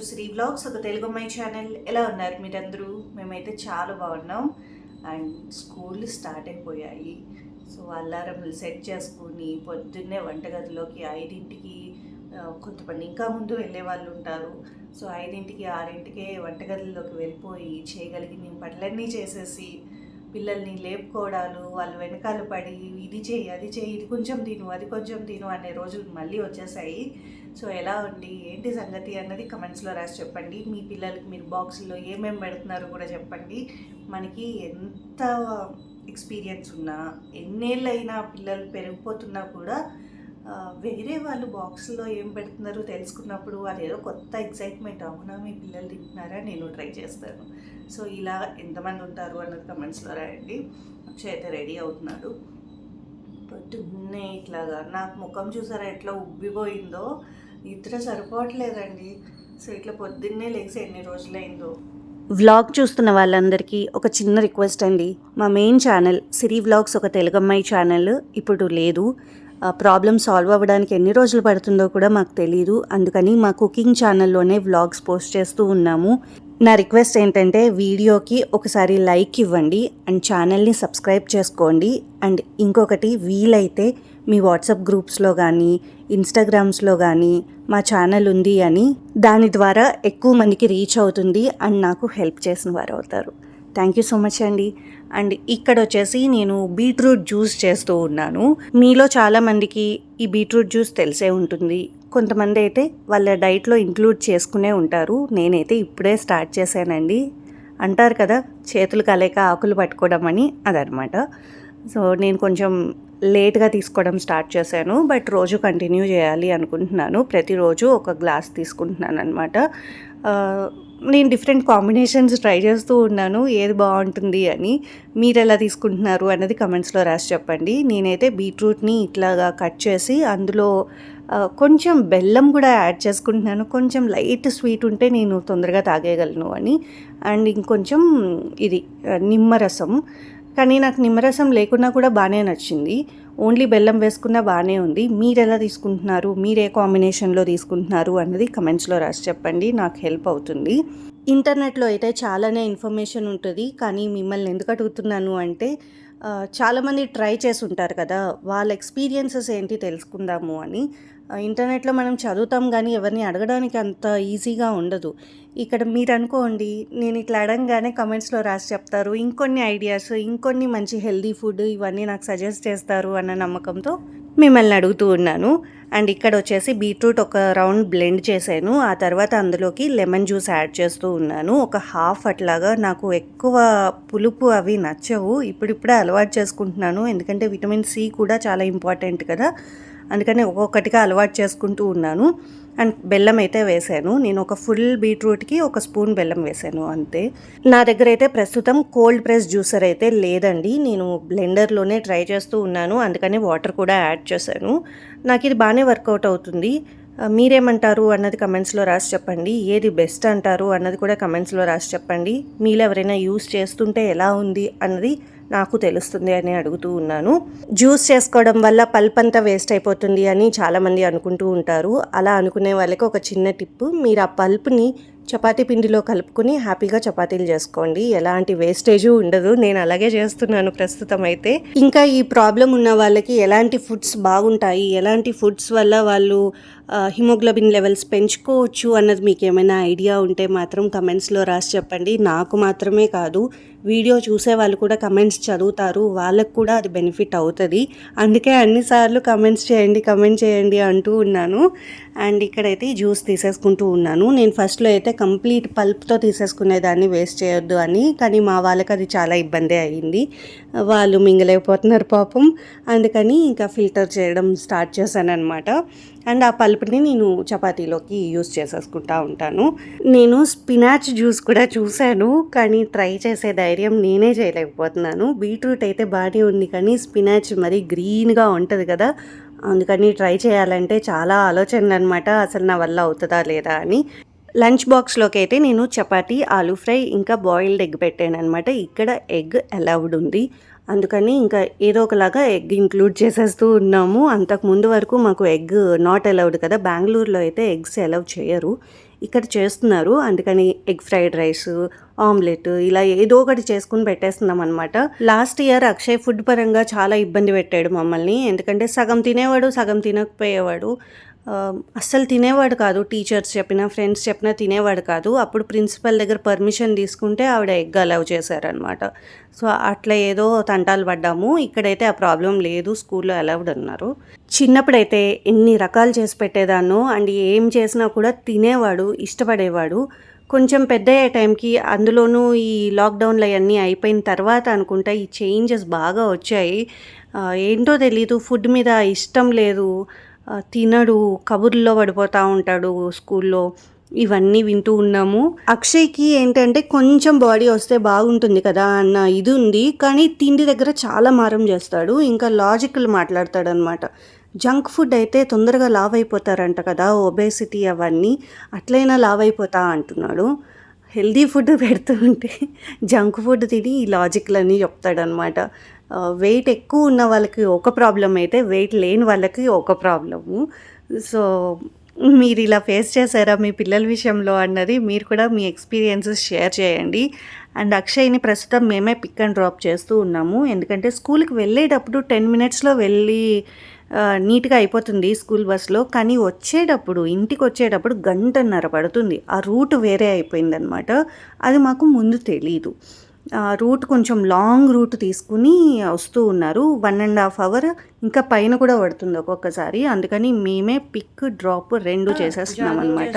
To Shri blogs ఒక తెలుగు అమ్మాయి channel ఎలా ఉన్నారు మీరందరూ? మేమైతే చాలా బాగున్నాం. అండ్ స్కూల్ స్టార్ట్ అయిపోయాయి. సో అల్లారంలు సెట్ చేసుకుని పొద్దున్నే వంటగదిలోకి ఐదింటికి కొంతమంది ఇంకా ముందు వెళ్ళే వాళ్ళు ఉంటారు. సో ఐదింటికి ఆరింటికే వంటగదిలోకి వెళ్ళిపోయి చేయగలిగిన పనులన్నీ చేసేసి పిల్లల్ని లేపుకోవడాలు వాళ్ళు వెనకాల పడి ఇది చేయి అది చేయి ఇది కొంచెం తిను అది కొంచెం తిను అనే రోజులు మళ్ళీ వచ్చేసాయి. సో ఎలా ఉంది? ఏంటి సంగతి అన్నది కమెంట్స్లో రాసి చెప్పండి. మీ పిల్లలకి మీరు బాక్సుల్లో ఏమేమి పెడుతున్నారు కూడా చెప్పండి. మనకి ఎంత ఎక్స్పీరియన్స్ ఉన్నా ఎన్నేళ్ళైనా పిల్లలు పెరిగిపోతున్నా కూడా వేరే వాళ్ళు బాక్స్లో ఏం పెడుతున్నారో తెలుసుకున్నప్పుడు అదేదో కొత్త ఎక్సైట్మెంట్. అవునా మీ పిల్లలు తింటున్నారా? నేను ట్రై చేస్తాను. సో ఇలా ఎంతమంది ఉంటారు అన్నది కమెంట్స్లో రాయండి. అక్షయ్ అయితే రెడీ అవుతున్నాడు. పొద్దున్నే ఇట్లాగా నాకు ముఖం చూసారా ఎట్లా ఉబ్బిపోయిందో? నిద్ర సరిపోవట్లేదండి. సో ఇట్లా పొద్దున్నే లేచి ఎన్ని రోజులైందో. వ్లాగ్ చూస్తున్న వాళ్ళందరికీ ఒక చిన్న రిక్వెస్ట్ అండి. మా మెయిన్ ఛానల్ సిరి వ్లాగ్స్ ఒక తెలుగమ్మాయి ఛానల్ ఇప్పుడు లేదు. ప్రాబ్లం సాల్వ్ అవ్వడానికి ఎన్ని రోజులు పడుతుందో కూడా మాకు తెలియదు అందుకని మా కుకింగ్ ఛానల్లోనే వ్లాగ్స్ పోస్ట్ చేస్తూ ఉన్నాము. నా రిక్వెస్ట్ ఏంటంటే వీడియోకి ఒకసారి లైక్ ఇవ్వండి అండ్ ఛానల్ని సబ్స్క్రైబ్ చేసుకోండి. అండ్ ఇంకొకటి వీలైతే మీ వాట్సాప్ గ్రూప్స్లో కానీ ఇన్స్టాగ్రామ్స్లో కానీ మా ఛానల్ ఉంది అని దాని ద్వారా ఎక్కువ మందికి రీచ్ అవుతుంది అండ్ నాకు హెల్ప్ చేసిన వారు అవుతారు. థ్యాంక్ యూ సో మచ్ అండి. అండ్ ఇక్కడ వచ్చేసి నేను బీట్రూట్ జ్యూస్ చేస్తూ ఉన్నాను. మీలో చాలామందికి ఈ బీట్రూట్ జ్యూస్ తెలిసే ఉంటుంది. కొంతమంది అయితే వాళ్ళ డైట్లో ఇంక్లూడ్ చేసుకునే ఉంటారు. నేనైతే ఇప్పుడే స్టార్ట్ చేశానండి. అంటారు కదా చేతులు కలేక ఆకులు పట్టుకోవడం అని అదనమాట. సో నేను కొంచెం లేట్గా తీసుకోవడం స్టార్ట్ చేశాను. బట్ రోజు కంటిన్యూ చేయాలి అనుకుంటున్నాను. ప్రతిరోజు ఒక గ్లాస్ తీసుకుంటున్నాను అనమాట నేను డిఫరెంట్ కాంబినేషన్స్ ట్రై చేస్తూ ఉన్నాను. ఏది బాగుంటుంది అని. మీరు ఎలా తీసుకుంటున్నారు అన్నది కమెంట్స్లో రాసి చెప్పండి. నేనైతే బీట్రూట్ని ఇట్లాగా కట్ చేసి అందులో కొంచెం బెల్లం కూడా యాడ్ చేసుకుంటున్నాను. కొంచెం లైట్ స్వీట్ ఉంటే నేను తొందరగా తాగేయగలను అని. అండ్ ఇంకొంచెం ఇది నిమ్మరసం కానీ నాకు నిమ్మరసం లేకున్నా కూడా బాగానే నచ్చింది. ఓన్లీ బెల్లం వేసుకున్నా బాగానే ఉంది. మీరు ఎలా తీసుకుంటున్నారు? మీరు ఏ కాంబినేషన్లో తీసుకుంటున్నారు అన్నది కమెంట్స్లో రాసి చెప్పండి. నాకు హెల్ప్ అవుతుంది. ఇంటర్నెట్లో అయితే చాలానే ఇన్ఫర్మేషన్ ఉంటుంది. కానీ మిమ్మల్ని ఎందుకు అడుగుతున్నాను అంటే చాలామంది ట్రై చేసి ఉంటారు కదా వాళ్ళ ఎక్స్పీరియన్సెస్ ఏంటి తెలుసుకుందాము అని. ఇంటర్నెట్లో మనం చదువుతాం కానీ ఎవరిని అడగడానికి అంత ఈజీగా ఉండదు. ఇక్కడ మీరు అనుకోండి నేను ఇట్లా అడగగానే కమెంట్స్లో రాసి చెప్తారు ఇంకొన్ని ఐడియాస్ ఇంకొన్ని మంచి హెల్దీ ఫుడ్ ఇవన్నీ నాకు సజెస్ట్ చేస్తారు అన్న నమ్మకంతో మిమ్మల్ని అడుగుతూ ఉన్నాను. అండ్ ఇక్కడ వచ్చేసి బీట్రూట్ ఒక రౌండ్ బ్లెండ్ చేశాను. ఆ తర్వాత అందులోకి లెమన్ జ్యూస్ యాడ్ చేస్తూ ఉన్నాను. ఒక హాఫ్ అట్లాగా నాకు ఎక్కువ పులుపు అవి నచ్చవు. ఇప్పుడిప్పుడే అలవాటు చేసుకుంటున్నాను. ఎందుకంటే విటమిన్ సి కూడా చాలా ఇంపార్టెంట్ కదా. అందుకని ఒక్కొక్కటిగా అలవాటు చేసుకుంటూ ఉన్నాను. అండ్ బెల్లం అయితే వేసాను. నేను ఒక ఫుల్ బీట్రూట్కి ఒక స్పూన్ బెల్లం వేసాను అంతే. నా దగ్గర అయితే ప్రస్తుతం కోల్డ్ ప్రెస్ జ్యూసర్ అయితే లేదండి. నేను బ్లెండర్లోనే ట్రై చేస్తూ ఉన్నాను. అందుకని వాటర్ కూడా యాడ్ చేశాను. నాకు ఇది బాగానే వర్కౌట్ అవుతుంది. మీరేమంటారు అన్నది కమెంట్స్లో రాసి చెప్పండి. ఏది బెస్ట్ అంటారు అన్నది కూడా కమెంట్స్లో రాసి చెప్పండి. మీరు ఎవరైనా యూస్ చేస్తుంటే ఎలా ఉంది అన్నది నాకు తెలుస్తుంది అని అడుగుతూ ఉన్నాను. జ్యూస్ చేసుకోవడం వల్ల పల్ప్ అంతా వేస్ట్ అయిపోతుంది అని చాలామంది అనుకుంటూ ఉంటారు. అలా అనుకునే వాళ్ళకి ఒక చిన్న టిప్ మీరు ఆ పల్ప్ని చపాతీ పిండిలో కలుపుకొని హ్యాపీగా చపాతీలు చేసుకోండి. ఎలాంటి వేస్టేజ్ ఉండదు. నేను అలాగే చేస్తున్నాను ప్రస్తుతం అయితే. ఇంకా ఈ ప్రాబ్లం ఉన్న వాళ్ళకి ఎలాంటి ఫుడ్స్ బాగుంటాయి? ఎలాంటి ఫుడ్స్ వల్ల వాళ్ళు హిమోగ్లోబిన్ లెవెల్స్ పెంచుకోవచ్చు అన్నది మీకు ఏమైనా ఐడియా ఉంటే మాత్రం కమెంట్స్లో రాసి చెప్పండి. నాకు మాత్రమే కాదు వీడియో చూసే వాళ్ళు కూడా కమెంట్స్ చదువుతారు వాళ్ళకు కూడా అది బెనిఫిట్ అవుతుంది. అందుకే అన్నిసార్లు కమెంట్స్ చేయండి కమెంట్ చేయండి అంటూ ఉన్నాను. అండ్ ఇక్కడైతే జ్యూస్ తీసేసుకుంటూ ఉన్నాను. నేను ఫస్ట్లో అయితే కంప్లీట్ పల్ప్తో తీసేసుకునేదాన్ని వేస్ట్ చేయొద్దు అని కానీ మా వాళ్ళకి అది చాలా ఇబ్బంది అయ్యింది. వాళ్ళు మింగలేకపోతున్నారు పాపం. అందుకని ఇంకా ఫిల్టర్ చేయడం స్టార్ట్ చేశాను అనమాట అండ్ ఆ పల్పుని నేను చపాతీలోకి యూస్ చేసేసుకుంటా ఉంటాను. నేను స్పినాచ్ జ్యూస్ కూడా చూశాను కానీ ట్రై చేసే ధైర్యం నేనే చేయలేకపోతున్నాను. బీట్రూట్ అయితే బాగానే ఉంది కానీ స్పినాచ్ మరి గ్రీన్గా ఉంటుంది కదా అందుకని ట్రై చేయాలంటే చాలా ఆలోచనలు అనమాట అసలు నా వల్ల అవుతుందా లేదా అని. లంచ్ బాక్స్లోకి అయితే నేను చపాతీ ఆలూ ఫ్రై ఇంకా బాయిల్డ్ ఎగ్ పెట్టాను అనమాట ఇక్కడ ఎగ్ అలౌడ్ ఉంది. అందుకని ఇంకా ఏదో ఒకలాగా ఎగ్ ఇంక్లూడ్ చేసేస్తూ ఉన్నాము. అంతకు ముందు వరకు మాకు ఎగ్ నాట్ అలౌడ్ కదా. బెంగళూరులో అయితే ఎగ్స్ అలౌ చేయరు. ఇక్కడ చేస్తున్నారు. అందుకని ఎగ్ ఫ్రైడ్ రైస్ ఆమ్లెట్ ఇలా ఏదో ఒకటి చేసుకుని పెట్టేస్తున్నాం అనమాట లాస్ట్ ఇయర్ అక్షయ్ ఫుడ్ పరంగా చాలా ఇబ్బంది పెట్టాడు మమ్మల్ని. ఎందుకంటే సగం తినేవాడు సగం తినకపోయేవాడు. అస్సలు తినేవాడు కాదు. టీచర్స్ చెప్పినా ఫ్రెండ్స్ చెప్పినా తినేవాడు కాదు. అప్పుడు ప్రిన్సిపల్ దగ్గర పర్మిషన్ తీసుకుంటే ఆవిడ ఎగ్ అలౌ చేశారనమాట సో అట్లా ఏదో తంటాలు పడ్డాము. ఇక్కడైతే ఆ ప్రాబ్లం లేదు. స్కూల్లో అలౌడ్ అన్నారు. చిన్నప్పుడైతే ఎన్ని రకాలు చేసి పెట్టేదాన్నో అండ్ ఏం చేసినా కూడా తినేవాడు ఇష్టపడేవాడు. కొంచెం పెద్ద అయ్యే టైంకి అందులోనూ ఈ లాక్డౌన్లు అవన్నీ అయిపోయిన తర్వాత అనుకుంటా ఈ చేంజెస్ బాగా వచ్చాయి. ఏంటో తెలీదు. ఫుడ్ మీద ఇష్టం లేదు. తినడు కబుర్లో పడిపోతూ ఉంటాడు స్కూల్లో. ఇవన్నీ వింటూ ఉన్నాము. అక్షయ్కి ఏంటంటే కొంచెం బాడీ వస్తే బాగుంటుంది కదా అన్న ఇది ఉంది. కానీ తిండి దగ్గర చాలా మారం చేస్తాడు. ఇంకా లాజికల్ మాట్లాడతాడు అనమాట జంక్ ఫుడ్ అయితే తొందరగా లావ్ అయిపోతారంట కదా ఒబేసిటీ అవన్నీ. అట్లయినా లావ్ అయిపోతా అంటున్నాడు. హెల్దీ ఫుడ్ పెడుతూ ఉంటే జంక్ ఫుడ్ తిని ఈ లాజిక్లన్నీ చెప్తాడనమాట. వెయిట్ ఎక్కువ ఉన్న వాళ్ళకి ఒక ప్రాబ్లం అయితే వెయిట్ లేని వాళ్ళకి ఒక ప్రాబ్లము సో మీరు ఇలా ఫేస్ చేశారా మీ పిల్లల విషయంలో అన్నది మీరు కూడా మీ ఎక్స్పీరియన్సెస్ షేర్ చేయండి. అండ్ అక్షయ్ని ప్రస్తుతం మేమే పిక్ అండ్ డ్రాప్ చేస్తూ ఉన్నాము. ఎందుకంటే స్కూల్కి వెళ్ళేటప్పుడు టెన్ మినిట్స్లో వెళ్ళి నీట్గా అయిపోతుంది స్కూల్ బస్లో కానీ వచ్చేటప్పుడు ఇంటికి వచ్చేటప్పుడు గంటన్నర పడుతుంది. ఆ రూట్ వేరే అయిపోయిందనమాట అది మాకు ముందు తెలీదు. రూట్ కొంచెం లాంగ్ రూట్ తీసుకుని వస్తూ ఉన్నారు. వన్ అండ్ హాఫ్ అవర్ ఇంకా పైన కూడా పడుతుంది ఒక్కొక్కసారి. అందుకని మేమే పిక్ డ్రాప్ రెండు చేసేస్తున్నాం అనమాట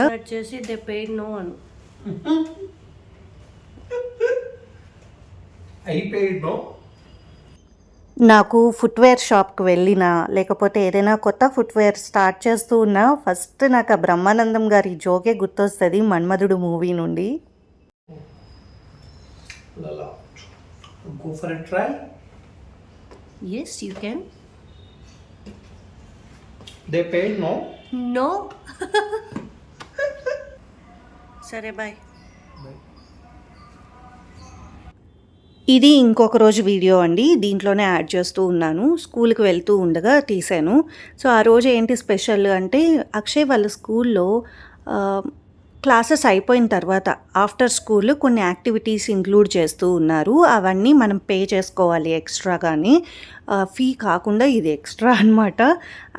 నాకు ఫుట్వేర్ షాప్కి వెళ్ళినా లేకపోతే ఏదైనా కొత్త ఫుట్వేర్ స్టార్ట్ చేస్తూ ఉన్నా ఫస్ట్ నాకు ఆ బ్రహ్మానందం గారి జోకే గుర్తొస్తుంది మన్మధుడు మూవీ నుండి. Lala. Go for a try. Yes you can They paid no. No సరే బాయ్ ఇది ఇంకొక రోజు వీడియో అండి. దీంట్లోనే యాడ్ చేస్తూ ఉన్నాను. స్కూల్కి వెళ్తూ ఉండగా తీశాను. సో ఆ రోజు ఏంటి స్పెషల్ అంటే అక్షయ్ వాళ్ళ స్కూల్లో క్లాసెస్ అయిపోయిన తర్వాత ఆఫ్టర్ స్కూల్ కొన్ని యాక్టివిటీస్ ఇంక్లూడ్ చేస్తూ ఉన్నారు. అవన్నీ మనం పే చేసుకోవాలి ఎక్స్ట్రా కానీ ఫీ కాకుండా ఇది ఎక్స్ట్రా అన్నమాట.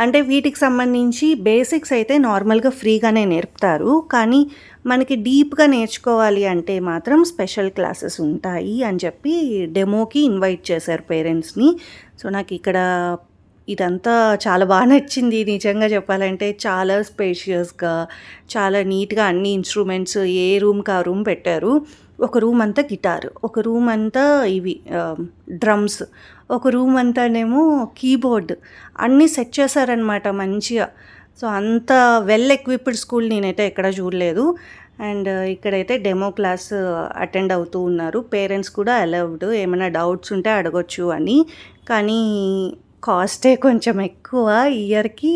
అంటే వీటికి సంబంధించి బేసిక్స్ అయితే నార్మల్గా ఫ్రీగానే నేర్పుతారు. కానీ మనకి డీప్గా నేర్చుకోవాలి అంటే మాత్రం స్పెషల్ క్లాసెస్ ఉంటాయి అని చెప్పి డెమోకి ఇన్వైట్ చేశారు పేరెంట్స్ని. సో నాకు ఇక్కడ ఇదంతా చాలా బాగా నచ్చింది నిజంగా చెప్పాలంటే. చాలా స్పేషియస్గా చాలా నీట్గా అన్ని ఇన్స్ట్రుమెంట్స్ ఏ రూమ్కి ఆ రూమ్ పెట్టారు. ఒక రూమ్ అంతా గిటార్ ఒక రూమ్ అంతా ఇవి డ్రమ్స్ ఒక రూమ్ అంతానేమో కీబోర్డ్ అన్నీ సెట్ చేశారనమాట మంచిగా. సో అంత వెల్ ఎక్విప్డ్ స్కూల్ నేనైతే ఎక్కడ చూడలేదు. అండ్ ఇక్కడైతే డెమో క్లాస్ అటెండ్ అవుతూ ఉన్నారు. పేరెంట్స్ కూడా అలౌడ్ ఏమైనా డౌట్స్ ఉంటే అడగొచ్చు అని. కానీ కాస్టే కొంచెం ఎక్కువ. ఇయర్కి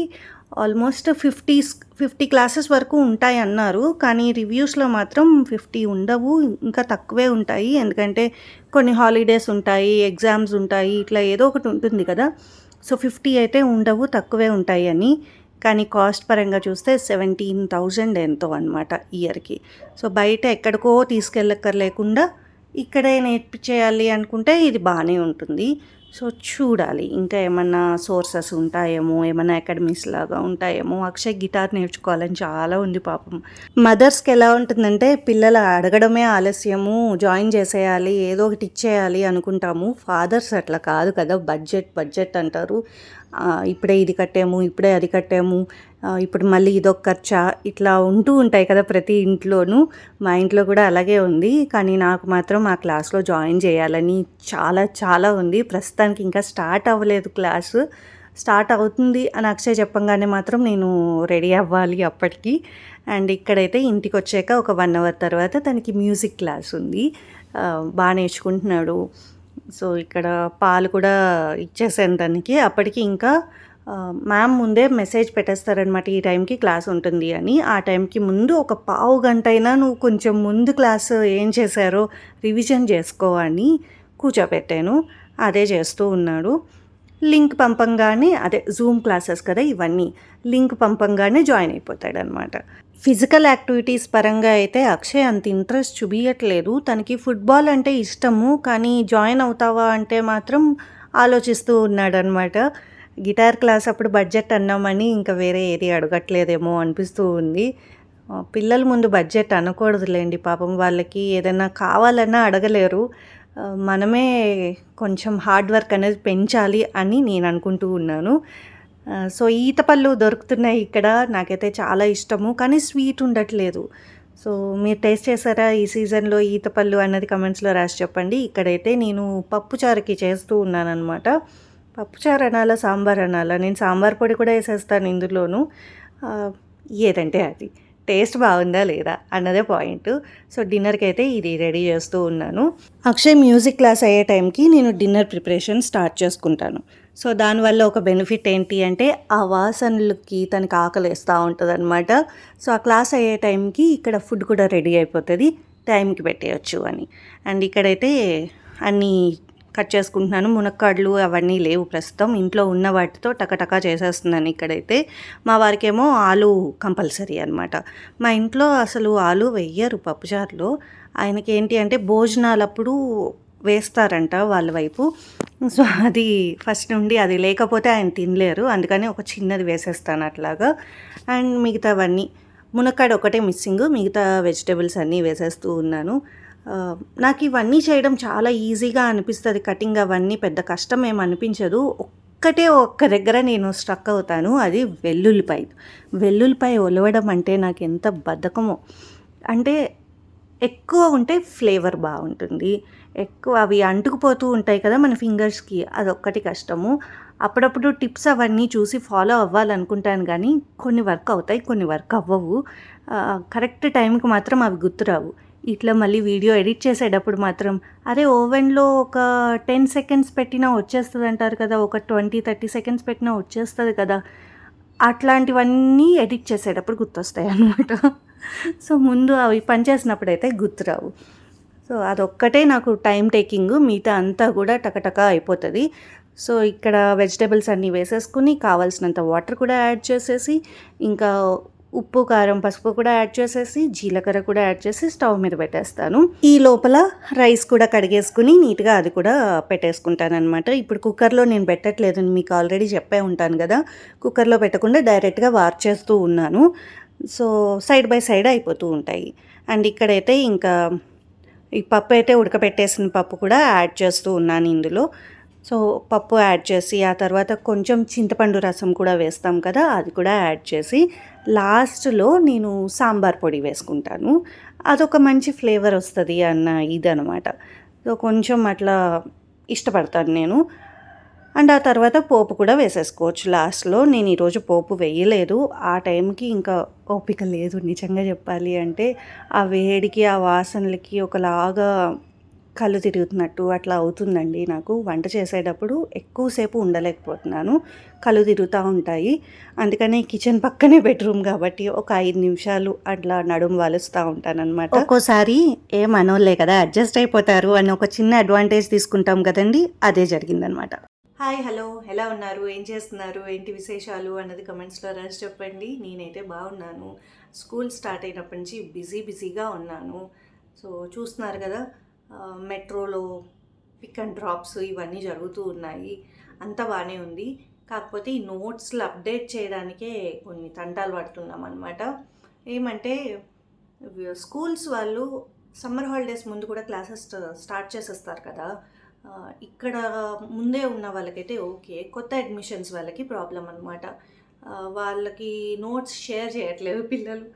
ఆల్మోస్ట్ ఫిఫ్టీ ఫిఫ్టీ క్లాసెస్ వరకు ఉంటాయి అన్నారు కానీ రివ్యూస్లో మాత్రం ఫిఫ్టీ ఉండవు ఇంకా తక్కువే ఉంటాయి. ఎందుకంటే కొన్ని హాలిడేస్ ఉంటాయి ఎగ్జామ్స్ ఉంటాయి ఇట్లా ఏదో ఒకటి ఉంటుంది కదా. సో ఫిఫ్టీ అయితే ఉండవు తక్కువే ఉంటాయి అని. కానీ కాస్ట్ పరంగా చూస్తే సెవెంటీన్ థౌజండ్ ఎంతో అనమాట ఇయర్కి. సో బయట ఎక్కడికో తీసుకెళ్ళక్కర్లేకుండా ఇక్కడే నేర్పించేయాలి అనుకుంటే ఇది బాగానే ఉంటుంది. సో చూడాలి. ఇంకా ఏమన్నా సోర్సెస్ ఉంటాయేమో ఏమైనా అకాడమీస్ లాగా ఉంటాయేమో అక్షయ్ గిటార్ నేర్చుకోవాలని చాలా ఉంది పాపం. మదర్స్కి ఎలా ఉంటుందంటే పిల్లలు అడగడమే ఆలస్యము జాయిన్ చేసేయాలి ఏదో ఒకటి ఇచ్చేయాలి అనుకుంటాము. ఫాదర్స్ అట్లా కాదు కదా బడ్జెట్ బడ్జెట్ అంటారు. ఇప్పుడే ఇది కట్టాము ఇప్పుడే అది కట్టాము ఇప్పుడు మళ్ళీ ఇదొక ఖర్చా ఇట్లా ఉంటూ ఉంటాయి కదా ప్రతి ఇంట్లోనూ. మా ఇంట్లో కూడా అలాగే ఉంది. కానీ నాకు మాత్రం ఆ క్లాస్లో జాయిన్ చేయాలని చాలా చాలా ఉంది. ప్రస్తుతానికి ఇంకా స్టార్ట్ అవ్వలేదు క్లాసు. స్టార్ట్ అవుతుంది అని అక్షయ్ చెప్పంగానే మాత్రం నేను రెడీ అవ్వాలి అప్పటికి. అండ్ ఇక్కడైతే ఇంటికి వచ్చాక ఒక వన్ అవర్ తర్వాత తనకి మ్యూజిక్ క్లాస్ ఉంది. బాగా నేర్చుకుంటున్నాడు. సో ఇక్కడ పాలు కూడా ఇచ్చేసాను తనకి. అప్పటికి ఇంకా మ్యామ్ ముందే మెసేజ్ పెట్టేస్తారనమాట ఈ టైంకి క్లాస్ ఉంటుంది అని. ఆ టైంకి ముందు ఒక పావు గంట అయినా నువ్వు కొంచెం ముందు క్లాస్ ఏం చేశారో రివిజన్ చేసుకో అని కూర్చోపెట్టాను. అదే చేస్తూ ఉన్నాడు. లింక్ పంపంగానే అదే జూమ్ క్లాసెస్ కదా ఇవన్నీ లింక్ పంపంగానే జాయిన్ అయిపోతాడు అనమాట ఫిజికల్ యాక్టివిటీస్ పరంగా అయితే అక్షయ్ అంత ఇంట్రెస్ట్ చూపించట్లేదు తనకి ఫుట్బాల్ అంటే ఇష్టము కానీ జాయిన్ అవుతావా అంటే మాత్రం ఆలోచిస్తూ ఉన్నాడనమాట గిటార్ క్లాస్ అప్పుడు బడ్జెట్ అన్నామని ఇంకా వేరే ఏది అడగట్లేదేమో అనిపిస్తూ ఉంది. పిల్లల ముందు బడ్జెట్ అనకూడదులేండి పాపం వాళ్ళకి ఏదైనా కావాలన్నా అడగలేరు. మనమే కొంచెం హార్డ్ వర్క్ అనేది పెంచాలి అని నేను అనుకుంటూ ఉన్నాను. సో ఈత పళ్ళు దొరుకుతున్నాయి ఇక్కడ నాకైతే చాలా ఇష్టము కానీ స్వీట్ ఉండట్లేదు. సో మీరు టేస్ట్ చేశారా ఈ సీజన్లో ఈతపళ్ళు అన్నది కమెంట్స్లో రాసి చెప్పండి. ఇక్కడైతే నేను పప్పుచారుకి చేస్తూ ఉన్నానన్నమాట. పప్పుచారు అనాలా సాంబార్ అనాలా నేను సాంబార్ పొడి కూడా వేసేస్తాను ఇందులోను. ఏదంటే అది. టేస్ట్ బాగుందా లేదా అన్నదే పాయింట్. సో డిన్నర్కి అయితే ఇది రెడీ చేస్తూ ఉన్నాను. అక్షయ్ మ్యూజిక్ క్లాస్ అయ్యే టైంకి నేను డిన్నర్ ప్రిపరేషన్ స్టార్ట్ చేసుకుంటాను. సో దానివల్ల ఒక బెనిఫిట్ ఏంటి అంటే ఆ వాసనలకి తనకి ఆకలి వేస్తూ ఉంటుంది అనమాట సో ఆ క్లాస్ అయ్యే టైంకి ఇక్కడ ఫుడ్ కూడా రెడీ అయిపోతుంది. టైంకి పెట్టేయచ్చు అని. అండ్ ఇక్కడైతే అన్నీ కట్ చేసుకుంటున్నాను. మునక్కాడలు అవన్నీ లేవు ప్రస్తుతం. ఇంట్లో ఉన్న వాటితో టకటకా చేసేస్తున్నాను ఇక్కడైతే. మా వారికేమో ఆలు కంపల్సరీ అనమాట మా ఇంట్లో అసలు ఆలు వెయ్యరు పప్పుచారులో ఆయనకి ఏంటి అంటే భోజనాలప్పుడు వేస్తారంట వాళ్ళ వైపు. సో అది ఫస్ట్ నుండి అది లేకపోతే ఆయన తినలేరు. అందుకని ఒక చిన్నది వేసేస్తాను అట్లాగా. అండ్ మిగతావన్నీ మునక్కాడ ఒకటే మిస్సింగ్. మిగతా వెజిటేబుల్స్ అన్నీ వేసేస్తూ ఉన్నాను. నాకు ఇవన్నీ చేయడం చాలా ఈజీగా అనిపిస్తుంది. కటింగ్ అవన్నీ పెద్ద కష్టం ఏం అనిపించదు. ఒక్కటే ఒక్క దగ్గర నేను స్ట్రక్ అవుతాను. అది వెల్లుల్లిపాయ. వెల్లుల్లిపాయ ఒలవడం అంటే నాకు ఎంత బద్ధకమో. అంటే ఎక్కువ ఉంటే ఫ్లేవర్ బాగుంటుంది. ఎక్కువ అవి అంటుకుపోతూ ఉంటాయి కదా మన ఫింగర్స్కి అదొక్కటి కష్టము. అప్పుడప్పుడు టిప్స్ అవన్నీ చూసి ఫాలో అవ్వాలనుకుంటాను కానీ కొన్ని వర్క్ అవుతాయి కొన్ని వర్క్ అవ్వవు. కరెక్ట్ టైంకి మాత్రం అవి గుర్తురావు. ఇట్లా మళ్ళీ వీడియో ఎడిట్ చేసేటప్పుడు మాత్రం అరే ఓవెన్లో ఒక టెన్ సెకండ్స్ పెట్టినా వచ్చేస్తుంది అంటారు కదా ఒక ట్వంటీ థర్టీ సెకండ్స్ పెట్టినా వచ్చేస్తుంది కదా అట్లాంటివన్నీ ఎడిట్ చేసేటప్పుడు గుర్తొస్తాయి అన్నమాట. సో ముందు అవి పనిచేసినప్పుడు అయితే గుర్తురావు సో అదొక్కటే నాకు టైం టేకింగ్ మిగతా అంతా కూడా టకటక అయిపోతుంది. సో ఇక్కడ వెజిటేబుల్స్ అన్నీ వేసేసుకుని కావాల్సినంత వాటర్ కూడా యాడ్ చేసేసి ఇంకా ఉప్పు కారం పసుపు కూడా యాడ్ చేసేసి జీలకర్ర కూడా యాడ్ చేసి స్టవ్ మీద పెట్టేస్తాను. ఈ లోపల రైస్ కూడా కడిగేసుకుని నీట్గా అది కూడా పెట్టేసుకుంటాను అనమాట ఇప్పుడు కుక్కర్లో నేను పెట్టట్లేదు మీకు ఆల్రెడీ చెప్పే ఉంటాను కదా. కుక్కర్లో పెట్టకుండా డైరెక్ట్గా వార్ చేస్తూ ఉన్నాను. సో సైడ్ బై సైడ్ అయిపోతూ ఉంటాయి. అండ్ ఇక్కడైతే ఇంకా ఈ పప్పు అయితే ఉడకబెట్టేసిన పప్పు కూడా యాడ్ చేస్తూ ఉన్నాను ఇందులో. సో పప్పు యాడ్ చేసి ఆ తర్వాత కొంచెం చింతపండు రసం కూడా వేస్తాం కదా అది కూడా యాడ్ చేసి లాస్ట్లో నేను సాంబార్ పొడి వేసుకుంటాను. అదొక మంచి ఫ్లేవర్ వస్తుంది అన్న ఇదనమాట సో కొంచెం అట్లా ఇష్టపడతాను నేను. అండ్ ఆ తర్వాత పోపు కూడా వేసేసుకోవచ్చు. లాస్ట్లో నేను ఈరోజు పోపు వేయలేదు. ఆ టైంకి ఇంకా ఓపిక లేదు నిజంగా చెప్పాలి అంటే ఆ వేడికి ఆ వాసనలకి ఒకలాగా కళ్ళు తిరుగుతున్నట్టు అట్లా అవుతుందండి నాకు. వంట చేసేటప్పుడు ఎక్కువసేపు ఉండలేకపోతున్నాను. కళ్ళు తిరుగుతూ ఉంటాయి. అందుకని కిచెన్ పక్కనే బెడ్రూమ్ కాబట్టి ఒక ఐదు నిమిషాలు అట్లా నడుము వాలుస్తూ ఉంటాను అనమాట ఒక్కోసారి ఏం అనోలే కదా అడ్జస్ట్ అయిపోతారు అని ఒక చిన్న అడ్వాంటేజ్ తీసుకుంటాం కదండి అదే జరిగిందనమాట హాయ్ హలో. ఎలా ఉన్నారు? ఏం చేస్తున్నారు? ఏంటి విశేషాలు అన్నది కమెంట్స్లో రాసి చెప్పండి. నేనైతే బాగున్నాను. స్కూల్ స్టార్ట్ అయినప్పటి నుంచి బిజీ బిజీగా ఉన్నాను. సో చూస్తున్నారు కదా మెట్రోలో పిక్ అండ్ డ్రాప్స్ ఇవన్నీ జరుగుతూ ఉన్నాయి. అంతా బాగానే ఉంది. కాకపోతే ఈ నోట్స్లు అప్డేట్ చేయడానికే కొన్ని తంటాలు పడుతున్నాం అనమాట ఏమంటే స్కూల్స్ వాళ్ళు సమ్మర్ హాలిడేస్ ముందు కూడా క్లాసెస్ స్టార్ట్ చేసేస్తారు కదా. ఇక్కడ ముందే ఉన్న వాళ్ళకైతే ఓకే. కొత్త అడ్మిషన్స్ వాళ్ళకి ప్రాబ్లం అనమాట వాళ్ళకి నోట్స్ షేర్ చేయట్లేదు పిల్లలు.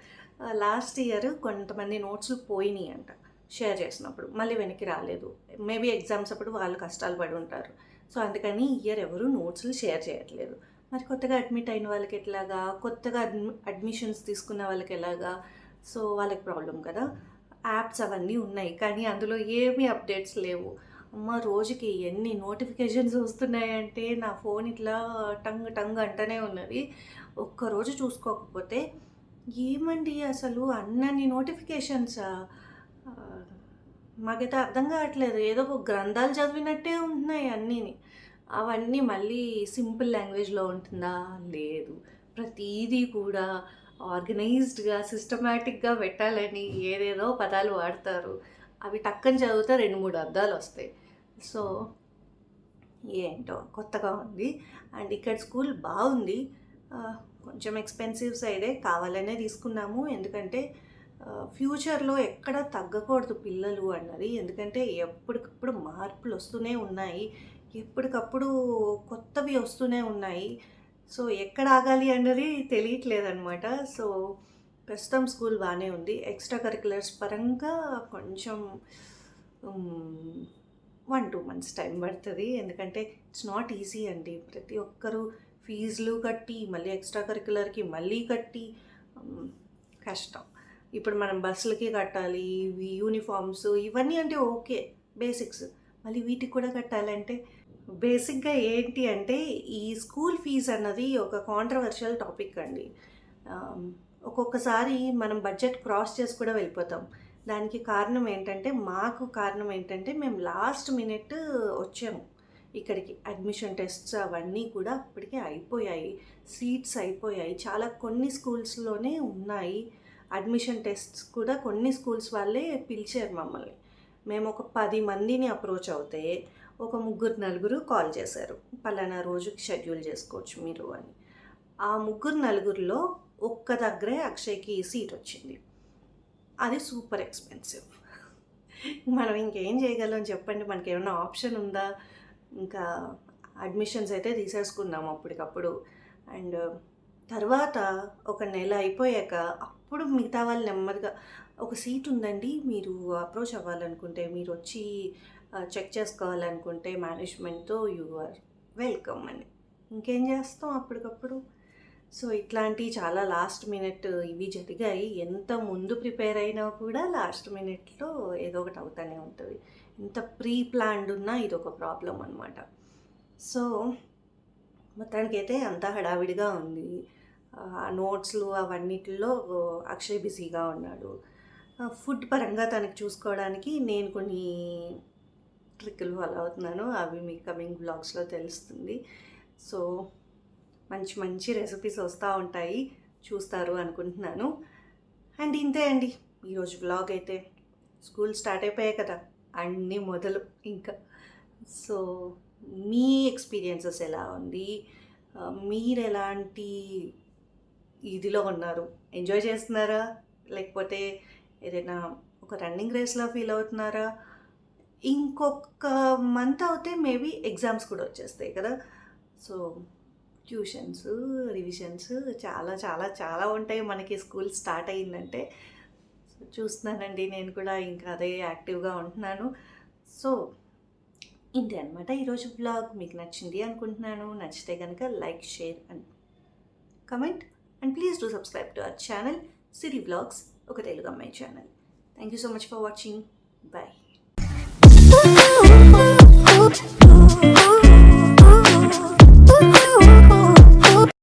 లాస్ట్ ఇయర్ కొంతమంది నోట్స్లు పోయినాయి అంట. షేర్ చేసినప్పుడు మళ్ళీ వెనక్కి రాలేదు. మేబీ ఎగ్జామ్స్ అప్పుడు వాళ్ళు కష్టాలు పడి ఉంటారు. సో అందుకని ఇయర్ ఎవరు నోట్స్లు షేర్ చేయట్లేదు. మరి కొత్తగా అడ్మిట్ అయిన వాళ్ళకి ఎట్లాగా? కొత్తగా అడ్మి అడ్మిషన్స్ తీసుకున్న వాళ్ళకి ఎలాగా? సో వాళ్ళకి ప్రాబ్లం కదా. యాప్స్ అవన్నీ ఉన్నాయి. కానీ అందులో ఏమీ అప్డేట్స్ లేవు. అమ్మ రోజుకి ఎన్ని నోటిఫికేషన్స్ వస్తున్నాయంటే నా ఫోన్ ఇట్లా టంగ్ టంగ్ అంటనే ఉన్నది. ఒక్కరోజు చూసుకోకపోతే ఏమండి అసలు అన్నన్ని నోటిఫికేషన్స్ మాకైతే అర్థం కావట్లేదు. ఏదో ఒక గ్రంథాలు చదివినట్టే ఉంటున్నాయి అన్నీని. అవన్నీ మళ్ళీ సింపుల్ లాంగ్వేజ్లో ఉంటుందా? లేదు. ప్రతీదీ కూడా ఆర్గనైజ్డ్గా సిస్టమేటిక్గా పెట్టాలని ఏదేదో పదాలు వాడతారు. అవి టక్కని చదివితే రెండు మూడు అర్థాలు వస్తాయి. సో ఏంటో కొత్తగా ఉంది. అండ్ ఇక్కడ స్కూల్ బాగుంది. కొంచెం ఎక్స్పెన్సివ్ సైడే కావాలనే తీసుకున్నాము. ఎందుకంటే ఫ్యూచర్లో ఎక్కడ తగ్గకూడదు పిల్లలు అన్నది. ఎందుకంటే ఎప్పటికప్పుడు మార్పులు వస్తూనే ఉన్నాయి. ఎప్పటికప్పుడు కొత్తవి వస్తూనే ఉన్నాయి. సో ఎక్కడ ఆగాలి అన్నది తెలియట్లేదన్నమాట. సో ప్రస్తుతం స్కూల్ బాగానే ఉంది. ఎక్స్ట్రా కరికులర్స్ పరంగా కొంచెం వన్ టూ మంత్స్ టైం పడుతుంది. ఎందుకంటే ఇట్స్ నాట్ ఈజీ అండి. ప్రతి ఒక్కరూ ఫీజులు కట్టి మళ్ళీ ఎక్స్ట్రా కరికులర్కి మళ్ళీ కట్టి కష్టం. ఇప్పుడు మనం బస్సులకి కట్టాలి ఇవి యూనిఫామ్స్ ఇవన్నీ అంటే ఓకే బేసిక్స్ మళ్ళీ వీటికి కూడా కట్టాలంటే బేసిక్గా ఏంటి అంటే ఈ స్కూల్ ఫీజు అన్నది ఒక కాంట్రవర్షియల్ టాపిక్ అండి. ఒక్కొక్కసారి మనం బడ్జెట్ క్రాస్ చేసి కూడా వెళ్ళిపోతాం. దానికి కారణం ఏంటంటే మాకు కారణం ఏంటంటే మేము లాస్ట్ మినిట్ వచ్చాము. ఇక్కడికి అడ్మిషన్ టెస్ట్స్ అవన్నీ కూడా అప్పటికే అయిపోయాయి. సీట్స్ అయిపోయాయి. చాలా కొన్ని స్కూల్స్లోనే ఉన్నాయి. అడ్మిషన్ టెస్ట్స్ కూడా కొన్ని స్కూల్స్ వాళ్ళే పిలిచారు మమ్మల్ని. మేము ఒక పది మందిని అప్రోచ్ అవుతే ఒక ముగ్గురు నలుగురు కాల్ చేశారు. పలానా రోజుకి షెడ్యూల్ చేసుకోవచ్చు మీరు అని. ఆ ముగ్గురు నలుగురిలో ఒక్క దగ్గరే అక్షయ్కి సీట్ వచ్చింది. అది సూపర్ ఎక్స్పెన్సివ్. మనం ఇంకేం చేయగలం చెప్పండి. మనకి ఏమైనా ఆప్షన్ ఉందా? ఇంకా అడ్మిషన్స్ అయితే తీసేసుకున్నాము అప్పటికప్పుడు. అండ్ తర్వాత ఒక నెల అయిపోయాక అప్పుడు మిగతా వాళ్ళు నెమ్మదిగా ఒక సీట్ ఉందండి మీరు అప్రోచ్ అవ్వాలనుకుంటే మీరు వచ్చి చెక్ చేసుకోవాలనుకుంటే మేనేజ్మెంట్తో యు ఆర్ వెల్కమ్ అని. ఇంకేం చేస్తాం అప్పటికప్పుడు? సో ఇట్లాంటి చాలా లాస్ట్ మినిట్ ఇవి జరిగాయి. ఎంత ముందు ప్రిపేర్ అయినా కూడా లాస్ట్ మినిట్లో ఏదో ఒకటి అవుతానే ఉంటుంది. ఎంత ప్రీ ప్లాన్డ్ ఉన్నా ఇది ఒక ప్రాబ్లం అనమాట సో మొత్తానికైతే అంతా హడావిడిగా ఉంది. నోట్స్లు అవన్నిటిలో అక్షయ్ బిజీగా ఉన్నాడు. ఫుడ్ పరంగా తనకి చూసుకోవడానికి నేను కొన్ని ట్రిక్కులు ఫాలో అవుతున్నాను. అవి మీ కమింగ్ బ్లాగ్స్లో తెలుస్తుంది. సో మంచి మంచి రెసిపీస్ వస్తూ ఉంటాయి. చూస్తారు అనుకుంటున్నాను. అండ్ ఇంతే అండి. ఈరోజు బ్లాగ్ అయితే స్కూల్ స్టార్ట్ అయిపోయాయి కదా అన్నీ మొదలు ఇంకా. సో మీ ఎక్స్పీరియన్సెస్ ఎలా ఉంది? మీరు ఎలాంటి ఇదిలో ఉన్నారు. ఎంజాయ్ చేస్తున్నారా? లేకపోతే ఏదైనా ఒక రన్నింగ్ రేస్లో ఫీల్ అవుతున్నారా? ఇంకొక మంత్ అవుతే మేబీ ఎగ్జామ్స్ కూడా వచ్చేస్తాయి కదా. సో ట్యూషన్స్ రివిజన్స్ చాలా చాలా చాలా ఉంటాయి మనకి. School start అయ్యిందంటే. సో చూస్తున్నానండి. నేను కూడా ఇంకా అదే యాక్టివ్గా ఉంటున్నాను. సో ఇంతే అనమాట ఈరోజు బ్లాగ్ మీకు నచ్చింది అనుకుంటున్నాను. నచ్చితే కనుక like share and comment and please do subscribe to our channel Siri blogs ఒక తెలుగు అమ్మాయి channel thank you so much for watching bye